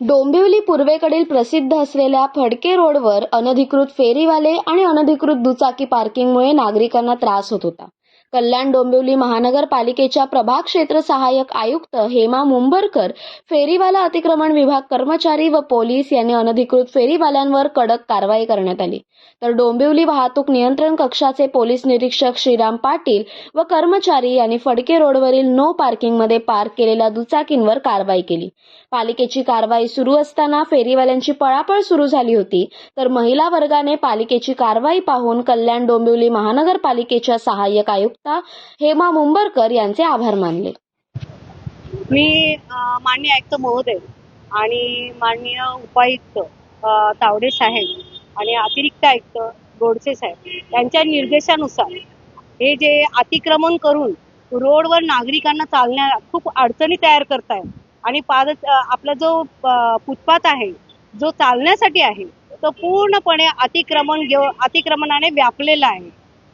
डोंबिवली पूर्वेकडील प्रसिद्ध असलेल्या फडके रोडवर अनधिकृत फेरीवाले आणि अनधिकृत दुचाकी पार्किंगमुळे नागरिकांना त्रास होत होता. कल्याण डोंबिवली महानगरपालिकेच्या प्रभाग क्षेत्र सहाय्यक आयुक्त हेमा मुंबरकर फेरीवाला अतिक्रमण विभाग कर्मचारी व पोलीस यांनी अनधिकृत फेरीवाल्यांवर कडक कारवाई करण्यात आली. तर डोंबिवली वाहतूक नियंत्रण कक्षाचे पोलीस निरीक्षक श्रीराम पाटील व कर्मचारी यांनी फडके रोडवरील नो पार्किंगमध्ये पार्क केलेल्या दुचाकींवर कारवाई केली. पालिकेची कारवाई सुरू असताना फेरीवाल्यांची पळापळ सुरू झाली होती. तर महिला वर्गाने पालिकेची कारवाई पाहून कल्याण डोंबिवली महानगरपालिकेच्या सहाय्यक आयुक्त हेमा मुंबरकर यांचे आभार मानले. मी मान्य माननीय आयुक्त महोदय आणि माननीय उपायुक्त तावडे साहेब आणि अतिरिक्त आयुक्त गोडसे साहेब यांच्या निर्देशानुसार हे जे अतिक्रमण करून रोडवर नागरिकांना चालण्या खूप अडचणी तयार करताय आणि पाद आपला जो फुटपाथ आहे जो चालण्यासाठी आहे तो पूर्णपणे अतिक्रमण घेऊ अतिक्रमणाने व्यापलेला आहे.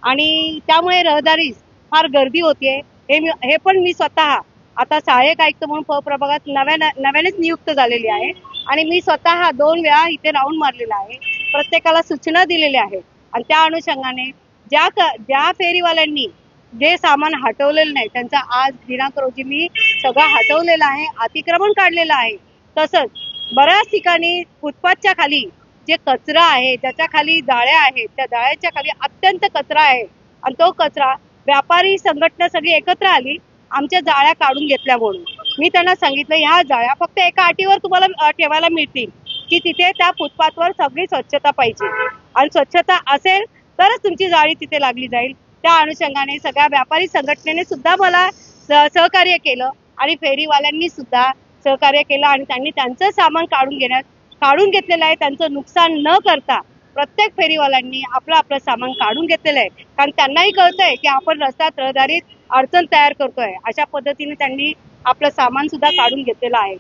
आणि त्यामुळे रहदारीस फार गर्दी होतीये. हे मी हे पण मी स्वतः आता सहाय्यक आयुक्त म्हणून प प्रभागात नव्याने नव्यानेच नियुक्त झालेली आहे. आणि मी स्वतः दोन वेळा इथे राऊंड मारलेला आहे. प्रत्येकाला सूचना दिलेल्या आहेत. आणि त्या अनुषंगाने ज्या क ज्या फेरीवाल्यांनी जे सामान हटवलेलं नाही त्यांचा आज दिनांक रोजी मी सगळं हटवलेलं आहे अतिक्रमण काढलेलं आहे. तसंच बऱ्याच ठिकाणी फुटपाथच्या खाली जे कचरा आहे त्याच्याखाली जाळ्या आहेत त्या जाळ्याच्या खाली अत्यंत कचरा आहे. आणि तो कचरा व्यापारी संघटना सगळी एकत्र आली आमच्या जाळ्या काढून घेतल्या म्हणून. मी त्यांना सांगितलं ह्या जाळ्या फक्त एका अटीवर तुम्हाला ठेवायला मिळतील. की तिथे त्या फुटपाथवर सगळी स्वच्छता पाहिजे. आणि स्वच्छता असेल तरच तुमची जाळी तिथे लागली जाईल. त्या अनुषंगाने सगळ्या व्यापारी संघटनेने सुद्धा मला सहकार्य केलं. आणि फेरीवाल्यांनी सुद्धा सहकार्य केलं आणि त्यांनी त्यांचं सामान काढून घेण्यात काढून घेतलेलं आहे. त्यांचं नुकसान न करता प्रत्येक फेरीवाल्यांनी आपलं आपलं सामान काढून घेतलेलं आहे. कारण त्यांनाही कळतंय की आपण रस्त्यात रहदारीत अडचण तयार करतोय. अशा पद्धतीने त्यांनी आपलं सामान सुद्धा काढून घेतलेलं आहे.